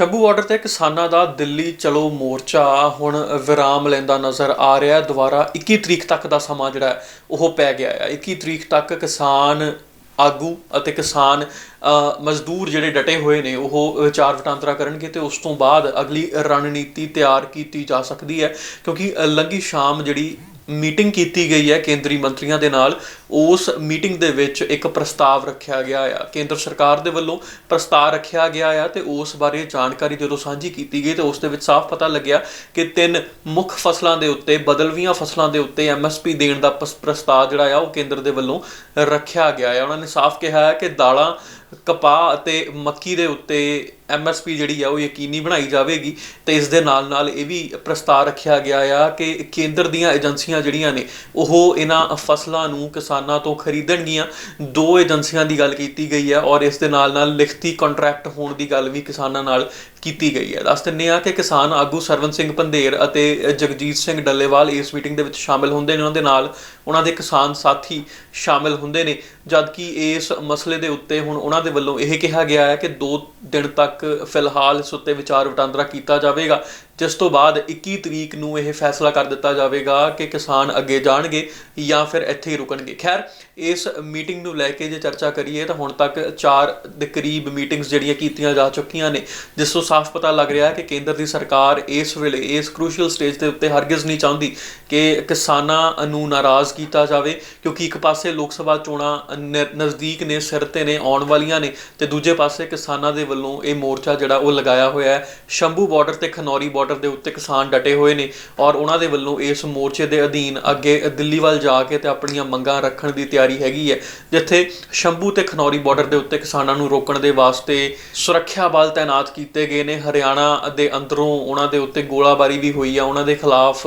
Shambhu border ਤੇ ਕਿਸਾਨਾਂ ਦਾ ਦਿੱਲੀ ਚਲੋ ਮੋਰਚਾ ਹੁਣ ਵਿਰਾਮ ਲੈਂਦਾ ਨਜ਼ਰ ਆ ਰਿਹਾ ਹੈ। ਦੁਬਾਰਾ 21 ਤਰੀਕ ਤੱਕ ਦਾ ਸਮਾਂ ਜਿਹੜਾ ਉਹ ਪੈ ਗਿਆ ਹੈ। 21 ਤਰੀਕ ਤੱਕ ਕਿਸਾਨ ਆਗੂ ਅਤੇ ਕਿਸਾਨ ਮਜ਼ਦੂਰ ਜਿਹੜੇ ਡਟੇ ਹੋਏ ਨੇ ਉਹ ਵਿਚਾਰ ਵਟਾਂਦਰਾ ਕਰਨਗੇ ਤੇ ਉਸ ਤੋਂ ਬਾਅਦ ਅਗਲੀ ਰਣਨੀਤੀ ਤਿਆਰ ਕੀਤੀ ਜਾ ਸਕਦੀ ਹੈ। ਕਿਉਂਕਿ ਅ, ਲੰਘੀ ਸ਼ਾਮ ਜਿਹੜੀ ਮੀਟਿੰਗ ਕੀਤੀ ਗਈ ਹੈ ਕੇਂਦਰੀ ਮੰਤਰੀਆਂ ਦੇ ਨਾਲ। ਉਸ ਮੀਟਿੰਗ ਦੇ ਵਿੱਚ ਇੱਕ ਪ੍ਰਸਤਾਵ ਰੱਖਿਆ ਗਿਆ ਆ। ਕੇਂਦਰ ਸਰਕਾਰ ਦੇ ਵੱਲੋਂ ਪ੍ਰਸਤਾਵ ਰੱਖਿਆ ਗਿਆ ਆ ਤੇ ਉਸ ਬਾਰੇ ਜਾਣਕਾਰੀ ਜਦੋਂ ਸਾਂਝੀ ਕੀਤੀ ਗਈ ਤੇ ਉਸ ਦੇ ਵਿੱਚ ਸਾਫ਼ ਪਤਾ ਲੱਗਿਆ ਕਿ ਤਿੰਨ ਮੁੱਖ ਫਸਲਾਂ ਦੇ ਉੱਤੇ, ਬਦਲਵੀਆਂ ਫਸਲਾਂ ਦੇ ਉੱਤੇ ਐਮਐਸਪੀ ਦੇਣ ਦਾ ਪਸ- ਪ੍ਰਸਤਾਵ ਜਿਹੜਾ ਆ ਉਹ ਕੇਂਦਰ ਦੇ ਵੱਲੋਂ ਰੱਖਿਆ ਗਿਆ ਆ। ਉਹਨਾਂ ਨੇ ਸਾਫ਼ ਕਿਹਾ ਹੈ ਕਿ ਦਾਲਾਂ ਕਪਾਹ ਅਤੇ ਮੱਕੀ ਦੇ ਉੱਤੇ ਐਮਐਸਪੀ ਜਿਹੜੀ ਆ, ਉਹ ਯਕੀਨੀ ਬਣਾਈ ਜਾਵੇਗੀ ਤੇ ਇਸ ਦੇ ਨਾਲ ਨਾਲ ਇਹ ਵੀ ਪ੍ਰਸਤਾਵ ਰੱਖਿਆ ਗਿਆ ਆ ਕਿ ਕੇਂਦਰ ਦੀਆਂ ਏਜੰਸੀਆਂ ਜਿਹੜੀਆਂ ਨੇ, ਉਹ ਇਹਨਾਂ ਫਸਲਾਂ ਨੂੰ ਕਿਸਾਨਾਂ ਤੋਂ ਖਰੀਦਣਗੀਆਂ। ਦੋ ਏਜੰਸੀਆਂ ਦੀ ਗੱਲ ਕੀਤੀ ਗਈ ਹੈ ਔਰ ਇਸ ਦੇ ਨਾਲ ਨਾਲ ਲਿਖਤੀ ਕੰਟਰੈਕਟ ਹੋਣ ਦੀ ਗੱਲ ਵੀ ਕਿਸਾਨਾਂ ਨਾਲ ਕੀਤੀ ਗਈ ਹੈ। ਦੱਸ ਦਿੰਨੇ ਆ ਕਿ ਕਿਸਾਨ ਆਗੂ ਸਰਵਨ ਸਿੰਘ ਪੰਧੇਰ ਅਤੇ ਜਗਜੀਤ ਸਿੰਘ ਡੱਲੇਵਾਲ ਇਸ ਮੀਟਿੰਗ ਦੇ ਵਿੱਚ ਸ਼ਾਮਿਲ ਹੁੰਦੇ ਨੇ। ਉਹਨਾਂ ਦੇ ਨਾਲ ਉਹਨਾਂ ਦੇ ਕਿਸਾਨ ਸਾਥੀ ਸ਼ਾਮਿਲ ਹੁੰਦੇ ਨੇ। ਜਦਕਿ ਇਸ ਮਸਲੇ ਦੇ ਉੱਤੇ ਹੁਣ ਉਹਨਾਂ ਦੇ ਵੱਲੋਂ ਇਹ ਕਿਹਾ ਗਿਆ ਹੈ ਕਿ ਦੋ ਦਿਨ ਤੱਕ ਫਿਲਹਾਲ ਇਸ ਉੱਤੇ ਵਿਚਾਰ ਵਟਾਂਦਰਾ ਕੀਤਾ ਜਾਵੇਗਾ। ਜਿਸ ਤੋਂ ਬਾਅਦ 21 ਤਰੀਕ ਨੂੰ ਇਹ ਫੈਸਲਾ ਕਰ ਦਿੱਤਾ ਜਾਵੇਗਾ ਕਿ ਕਿਸਾਨ ਅੱਗੇ ਜਾਣਗੇ ਜਾਂ ਫਿਰ ਇੱਥੇ ਹੀ ਰੁਕਣਗੇ। ਖੈਰ, ਇਸ ਮੀਟਿੰਗ ਨੂੰ ਲੈ ਕੇ ਜੇ ਚਰਚਾ ਕਰੀਏ ਤਾਂ ਹੁਣ ਤੱਕ 4 ਦੇ ਕਰੀਬ ਮੀਟਿੰਗਸ ਜਿਹੜੀਆਂ ਕੀਤੀਆਂ ਜਾ ਚੁੱਕੀਆਂ ਨੇ, ਜਿਸ ਤੋਂ ਸਾਫ਼ ਪਤਾ ਲੱਗ ਰਿਹਾ ਹੈ ਕਿ ਕੇਂਦਰ ਦੀ ਸਰਕਾਰ ਇਸ ਵੇਲੇ, ਇਸ ਕ੍ਰੂਸ਼ੀਅਲ ਸਟੇਜ ਦੇ ਉੱਤੇ ਹਰਗਿਜ਼ ਨਹੀਂ ਚਾਹੁੰਦੀ ਕਿ ਕਿਸਾਨਾਂ ਨੂੰ ਨਾਰਾਜ਼ ਕੀਤਾ ਜਾਵੇ, ਕਿਉਂਕਿ ਇੱਕ ਪਾਸੇ ਲੋਕ ਸਭਾ ਚੋਣਾਂ ਨ- ਨਜ਼ਦੀਕ ਨੇ, ਸਿਰ ਤੇ ਨੇ, ਆਉਣ ਵਾਲੀਆਂ ਨੇ ਤੇ ਦੂਜੇ ਪਾਸੇ ਕਿਸਾਨਾਂ ਦੇ ਵੱਲੋਂ ਇਹ ਮੋਰਚਾ ਜਿਹੜਾ ਉਹ ਲਗਾਇਆ ਹੋਇਆ ਹੈ। ਸ਼ੰਭੂ ਬਾਰਡਰ ਤੇ ਖਨੌਰੀ ਬਾਰਡਰ ਦੇ ਉੱਤੇ ਕਿਸਾਨ ਡਟੇ ਹੋਏ ਨੇ ਔਰ ਉਹਨਾਂ ਦੇ ਵੱਲੋਂ ਇਸ ਮੋਰਚੇ ਦੇ ਅਧੀਨ ਅੱਗੇ ਦਿੱਲੀ ਵੱਲ ਜਾ ਕੇ ਤੇ ਆਪਣੀਆਂ ਮੰਗਾਂ ਰੱਖਣ ਦੀ ਤਿਆਰੀ ਹੈਗੀ ਹੈ, ਜਿੱਥੇ ਸ਼ੰਭੂ ਤੇ ਖਨੌਰੀ ਬਾਰਡਰ ਦੇ ਉੱਤੇ ਕਿਸਾਨਾਂ ਨੂੰ ਰੋਕਣ ਦੇ ਵਾਸਤੇ ਸੁਰੱਖਿਆ ਬਲ ਤਾਇਨਾਤ ਕੀਤੇ ਗਏ ਨੇ। ਹਰਿਆਣਾ ਦੇ ਅੰਦਰੋਂ ਉਹਨਾਂ ਦੇ ਉੱਤੇ ਗੋਲਾਬਾਰੀ ਵੀ ਹੋਈ ਆ। ਉਹਨਾਂ ਦੇ ਖਿਲਾਫ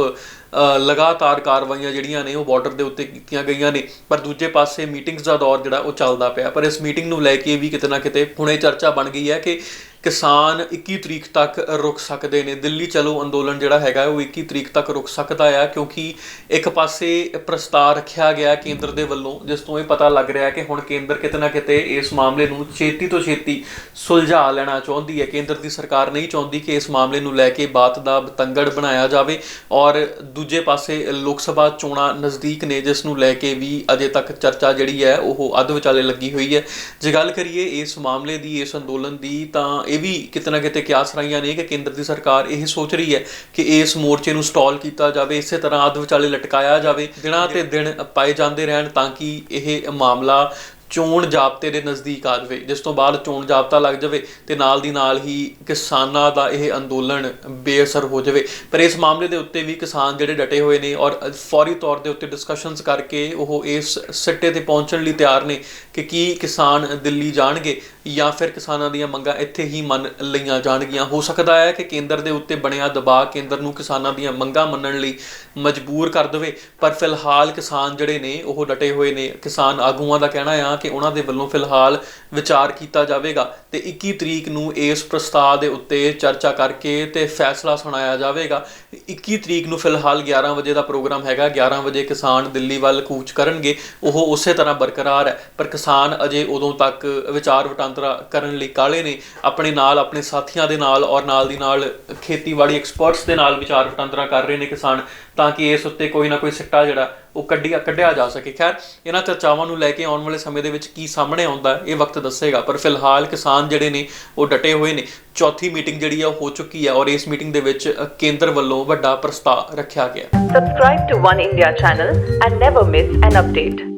ਲਗਾਤਾਰ ਕਾਰਵਾਈਆਂ ਜਿਹੜੀਆਂ ਨੇ ਉਹ ਬਾਰਡਰ ਦੇ ਉੱਤੇ ਕੀਤੀਆਂ ਗਈਆਂ ਨੇ। ਪਰ ਦੂਜੇ ਪਾਸੇ ਮੀਟਿੰਗਸ ਦਾ ਦੌਰ ਜਿਹੜਾ ਉਹ ਚੱਲਦਾ ਪਿਆ। ਪਰ ਇਸ ਮੀਟਿੰਗ ਨੂੰ ਲੈ ਕੇ ਵੀ ਕਿਤੇ ਨਾ ਕਿਤੇ ਹੁਣੇ ਚਰਚਾ ਬਣ ਗਈ ਹੈ ਕਿ ਕਿਸਾਨ 21 ਤਰੀਕ ਤੱਕ ਰੁਕ ਸਕਦੇ ਨੇ। ਦਿੱਲੀ ਚਲੋ ਅੰਦੋਲਨ ਜਿਹੜਾ ਹੈਗਾ, ਉਹ 21 ਤਰੀਕ ਤੱਕ ਰੁਕ ਸਕਦਾ ਆ, ਕਿਉਂਕਿ ਇੱਕ ਪਾਸੇ ਪ੍ਰਸਤਾਵ ਰੱਖਿਆ ਗਿਆ ਕੇਂਦਰ ਦੇ ਵੱਲੋਂ, ਜਿਸ ਤੋਂ ਇਹ ਪਤਾ ਲੱਗ ਰਿਹਾ ਹੈ ਕਿ ਹੁਣ ਕੇਂਦਰ ਕਿਤੇ ਨਾ ਕਿਤੇ ਇਸ ਮਾਮਲੇ ਨੂੰ ਛੇਤੀ ਤੋਂ ਛੇਤੀ ਸੁਲਝਾ ਲੈਣਾ ਚਾਹੁੰਦੀ ਹੈ। ਕੇਂਦਰ ਦੀ ਸਰਕਾਰ ਨਹੀਂ ਚਾਹੁੰਦੀ ਕਿ ਇਸ ਮਾਮਲੇ ਨੂੰ ਲੈ ਕੇ ਬਾਤ ਦਾ ਬਤੰਗੜ ਬਣਾਇਆ ਜਾਵੇ। ਔਰ ਦੂਜੇ ਪਾਸੇ ਲੋਕ ਸਭਾ ਚੋਣਾਂ ਨਜ਼ਦੀਕ ਨੇ, ਜਿਸ ਨੂੰ ਲੈ ਕੇ ਵੀ ਅਜੇ ਤੱਕ ਚਰਚਾ ਜਿਹੜੀ ਹੈ, ਉਹ ਅੱਧ ਵਿਚਾਲੇ ਲੱਗੀ ਹੋਈ ਹੈ। ਜੇ ਗੱਲ ਕਰੀਏ ਇਸ ਮਾਮਲੇ ਦੀ, ਇਸ ਅੰਦੋਲਨ ਦੀ, ਤਾਂ ਇਹ ਵੀ ਕਿਤੇ ਨਾ ਕਿਤੇ ਕਿਆਸ ਰਾਈਆਂ ਨੇ ਕਿ ਕੇਂਦਰ ਦੀ ਸਰਕਾਰ ਇਹ ਸੋਚ ਰਹੀ ਹੈ ਕਿ ਇਸ ਮੋਰਚੇ ਨੂੰ ਸਟਾਲ ਕੀਤਾ ਜਾਵੇ ਇਸੇ ਤਰ੍ਹਾਂ ਅੱਧ ਵਿਚਾਲੇ ਲਟਕਾਇਆ ਜਾਵੇ ਦਿਨਾਂ ਤੇ ਦਿਨ ਪਾਏ ਜਾਂਦੇ ਰਹਿਣ ਤਾਂ ਕਿ ਇਹ ਮਾਮਲਾ ਚੋਣ ਜਾਬਤੇ ਦੇ ਨਜ਼ਦੀਕ ਆ ਜਾਵੇ, ਜਿਸ ਤੋਂ ਬਾਅਦ ਚੋਣ ਜਾਬਤਾ ਲੱਗ ਜਾਵੇ ਤੇ ਨਾਲ ਦੀ ਨਾਲ ਹੀ ਕਿਸਾਨਾਂ ਦਾ ਇਹ ਅੰਦੋਲਨ ਬੇਅਸਰ ਹੋ ਜਾਵੇ। ਪਰ ਇਸ ਮਾਮਲੇ ਦੇ ਉੱਤੇ ਵੀ ਕਿਸਾਨ ਜਿਹੜੇ ਡਟੇ ਹੋਏ ਨੇ ਔਰ ਫੌਰੀ ਤੌਰ ਦੇ ਉੱਤੇ ਡਿਸਕਸ਼ਨਸ ਕਰਕੇ ਉਹ ਇਸ ਸਿੱਟੇ ਤੇ ਪਹੁੰਚਣ ਲਈ ਤਿਆਰ ਨੇ ਕਿ ਕੀ ਕਿਸਾਨ ਦਿੱਲੀ ਜਾਣਗੇ ਜਾਂ ਫਿਰ ਕਿਸਾਨਾਂ ਦੀਆਂ ਮੰਗਾਂ ਇੱਥੇ ਹੀ ਮੰਨ ਲਈਆਂ ਜਾਣਗੀਆਂ। ਹੋ ਸਕਦਾ ਹੈ ਕਿ ਕੇਂਦਰ ਦੇ ਉੱਤੇ ਬਣਿਆ ਦਬਾਅ ਕੇਂਦਰ ਨੂੰ ਕਿਸਾਨਾਂ ਦੀਆਂ ਮੰਗਾਂ ਮੰਨਣ ਲਈ ਮਜਬੂਰ ਕਰ ਦੇਵੇ, ਪਰ ਫਿਲਹਾਲ ਕਿਸਾਨ ਜਿਹੜੇ ਨੇ ਉਹ ਡਟੇ ਹੋਏ ਨੇ। ਕਿਸਾਨ ਆਗੂਆਂ ਦਾ ਕਹਿਣਾ ਆ ਕਿ ਉਹਨਾਂ ਦੇ ਵੱਲੋਂ ਫਿਲਹਾਲ ਵਿਚਾਰ ਕੀਤਾ ਜਾਵੇਗਾ ਤੇ 21 ਤਰੀਕ ਨੂੰ ਇਸ ਪ੍ਰਸਤਾਵ ਦੇ ਉੱਤੇ ਚਰਚਾ ਕਰਕੇ ਤੇ ਫੈਸਲਾ ਸੁਣਾਇਆ ਜਾਵੇਗਾ। 21 ਤਰੀਕ ਨੂੰ ਫਿਲਹਾਲ 11 ਵਜੇ ਦਾ ਪ੍ਰੋਗਰਾਮ ਹੈਗਾ 11 ਵਜੇ ਕਿਸਾਨ ਦਿੱਲੀ ਵੱਲ ਕੂਚ ਕਰਨਗੇ, ਉਹ ਉਸੇ ਤਰ੍ਹਾਂ ਬਰਕਰਾਰ ਹੈ। ਪਰ ਕਿਸਾਨ ਅਜੇ ਉਦੋਂ ਤੱਕ ਵਿਚਾਰ ਵਟਾਂਦਰਾ ਕਰਨ ਲਈ ਕਾਲੇ ਨੇ। ਆਪਣੇ ਨਾਲ, ਆਪਣੇ ਸਾਥੀਆਂ ਦੇ ਨਾਲ ਔਰ ਨਾਲ ਦੀ ਨਾਲ ਖੇਤੀਬਾੜੀ ਐਕਸਪਰਟਸ ਦੇ ਨਾਲ ਵਿਚਾਰ ਵਟਾਂਦਰਾ ਕਰ ਰਹੇ ਨੇ ਕਿਸਾਨ, ਤਾਂ ਕਿ ਇਸ ਉੱਤੇ ਕੋਈ ਨਾ ਕੋਈ ਸਿੱਟਾ ਜਿਹੜਾ ਉਹ ਕੱਢਿਆ ਕੱਢਿਆ ਜਾ ਸਕੇ। ਖੈਰ, ਇਹਨਾਂ ਚਰਚਾਵਾਂ ਨੂੰ ਲੈ ਕੇ ਆਉਣ ਵਾਲੇ ਸਮੇਂ ਦੇ ਵਿੱਚ ਕੀ ਸਾਹਮਣੇ ਆਉਂਦਾ, ਇਹ ਵਕਤ ਦੱਸੇਗਾ। ਪਰ ਫਿਲਹਾਲ ਕਿਸਾਨ ਜਿਹੜੇ ਨੇ, ਉਹ ਡਟੇ ਹੋਏ ਨੇ। ਚੌਥੀ ਮੀਟਿੰਗ ਜਿਹੜੀ ਆ ਉਹ ਹੋ ਚੁੱਕੀ ਹੈ ਔਰ ਇਸ ਮੀਟਿੰਗ ਦੇ ਵਿੱਚ ਕੇਂਦਰ ਵੱਲੋਂ ਵੱਡਾ ਪ੍ਰਸਤਾਵ ਰੱਖਿਆ ਗਿਆ। Subscribe to One India channel and never miss an update.